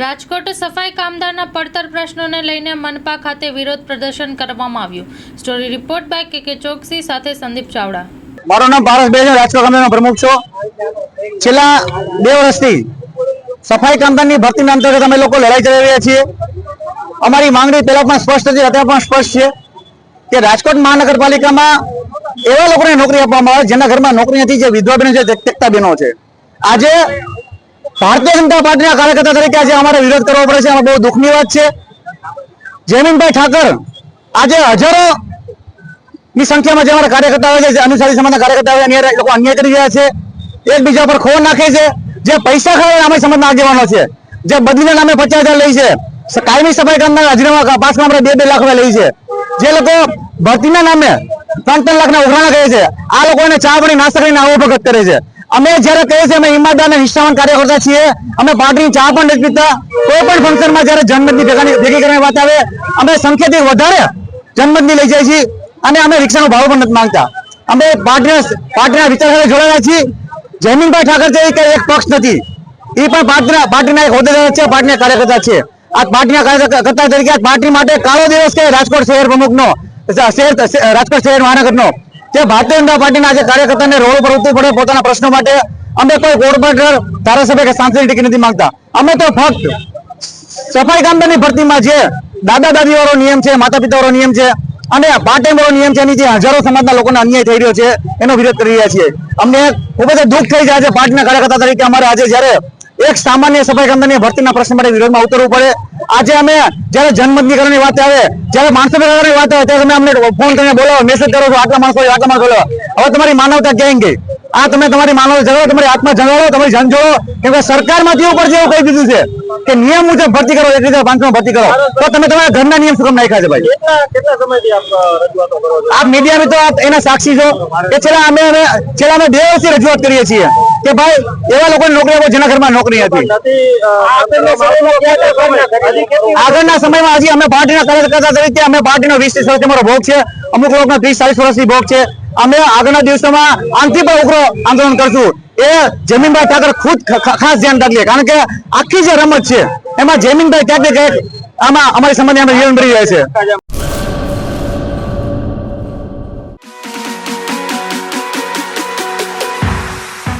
રાજકોટ સફાઈ કામદારના પડતર પ્રશ્નોને લઈને મનપા ખાતે વિરોધ પ્રદર્શન કરવામાં આવ્યું. સ્ટોરી રિપોર્ટ બાય કે કે ચોકસી, સાથે સંદીપ ચાવડા. મારું નામ ભારત બે છે રાજકોટ કામદારનો પ્રમુખ છો. છેલ્લા બે વર્ષથી સફાઈ કામદારની ભરતીના અંતર્ગત અમે લોકો લડાઈ ચલાવી રહ્યા છીએ. અમારી માંગણી પહેલા પણ સ્પષ્ટ હતી, અત્યારે પણ સ્પષ્ટ છે કે રાજકોટ મહાનગરપાલિકામાં એવા લોકોને નોકરી આપવામાં આવે, જેના ઘરમાં નોકરી નથી, જે વિધવા બહેનો છે તેક્તા બહેનો છે. આજે ભારતીય જનતા પાર્ટીના કાર્યકર્તા તરીકે આજે અમારે વિરોધ કરવો પડે છે. બહુ દુઃખની વાત છે. જયમીનભાઈ ઠાકર, આજે હજારો ની સંખ્યામાં જે અમારા કાર્યકર્તા હોય છે અનુસારી સમાજના કાર્યકર્તા હોય લોકો અન્યાય કરી રહ્યા છે. એકબીજા પર ખોર નાખે છે. જે પૈસા ખાવા નામે સમાજના આગેવાનો છે. જે બદલીના નામે પચાસ હજાર લે છે. કાયમી સફાઈ કામના હાજરીમાં પાસ આપણે બે બે લાખ રૂપિયા લઈ છે. જે લોકો ભરતીના નામે ત્રણ ત્રણ લાખના ઉઘરાણા કરે છે. આ લોકોને ચા પાણી નાસ્તા કરીને આવો ભગત કરે છે. અમે જ્યારે કહીએ છીએ અમે ઈમાનદાર અને નિષ્ઠાવાન કાર્યકર્તા છીએ, અમે પાર્ટીની ચા પણ નથી પીતા, કોઈ પણ ફંક્શનમાં જ્યારે જન્મદિન ભેગાની ભેગી કરવાની વાત આવે, અમે સંખ્યાથી વધારે જન્મદિન લઈ જાય છીએ અને અમે રિક્ષાનો ભાવ પણ નથી માંગતા. અમે પાર્ટીના પાર્ટીના વિચાર સાથે જોડાયેલા છીએ. જયમીનભાઈ ઠાકર છે એ એક પક્ષ નથી. એ પણ પાર્ટીના પાર્ટીના એક હોદ્દેદાર છે, પાર્ટીના કાર્યકર્તા છે. આ પાર્ટીના કાર્યકર્તા તરીકે પાર્ટી માટે કાળો દિવસ કે રાજકોટ શહેર પ્રમુખનો શહેર રાજકોટ શહેર મહાનગરનો. જે ભારતીય જનતા પાર્ટીના આજે કાર્યકર્તાને રોડ પર ઉતરવું પડે પોતાના પ્રશ્નો માટે, અમે કોઈ કોર્પોરેટર ધારાસભ્ય કે સાંસદની ટિકિટ નથી માંગતા. અમે તો ફક્ત સફાઈ કામદારની ભરતીમાં જે દાદા દાદી વાળો નિયમ છે, માતા પિતા વાળો નિયમ છે, અને પાર્ટ ટાઈમ વાળો નિયમ છે, એની જે હજારો સમાજના લોકોને અન્યાય થઈ રહ્યો છે, એનો વિરોધ કરી રહ્યા છીએ. અમને ખૂબ જ દુઃખ થઈ જાય છે, પાર્ટીના કાર્યકર્તા તરીકે અમારે આજે જ્યારે એક સામાન્ય સફાઈ કામદારની ભરતીના પ્રશ્ન માટે વિરોધમાં ઉતરવું પડે આજે અમે જ્યારે જન્મદિન કરવાની વાત આવે જ્યારે માણસો કરવાની વાત આવે ત્યારે તમે અમને ફોન કરીને બોલાવો મેસેજ કરો છો આટલા માણસો આટલા માણસો હવે તમારી માનવતા ક્યાં ગઈ? આ તમે તમારી માનવ જગાડો તમારી આત્મા જગાડો તમારી જન જોડો. કેમ કે સરકારમાંથી ઉપર જેવું કહી દીધું છે કે નિયમ મુજબ ભરતી કરો એક હજાર પાંચસો ભરતી કરો. તો તમે તમારા ઘરના નિયમ શું નાખ્યા છે ભાઈ? આપ મીડિયા મિત્રો આપ એના સાક્ષી છો કે છેલ્લા અમે અમે છેલ્લા અમે બે વર્ષથી રજૂઆત કરીએ છીએ. કે ભાઈ, એવા લોકોને નોકરી આપો જેના ઘરમાં નોકરી કેટલી આગળના સમયમાં હજી અમે પાર્ટીના કાર્યકર્તા તરીકે અમે પાર્ટીનો વીસ ત્રીસ વર્ષથી અમારો ભોગ છે અમુક લોકોનો ત્રીસ ચાલીસ વર્ષની ભોગ છે અમે આગળના દિવસોમાં આનથી પણ ઉગ્ર આંદોલન કરશું. એ જમીનભાઈ ઠાકર ખુદ ખાસ ધ્યાન રાખીએ કારણ કે આખી જે રમત છે, એમાં જમીનભાઈ ક્યાંક આમાં અમારી સમાજને અમે જીવન ભરી જાય છે.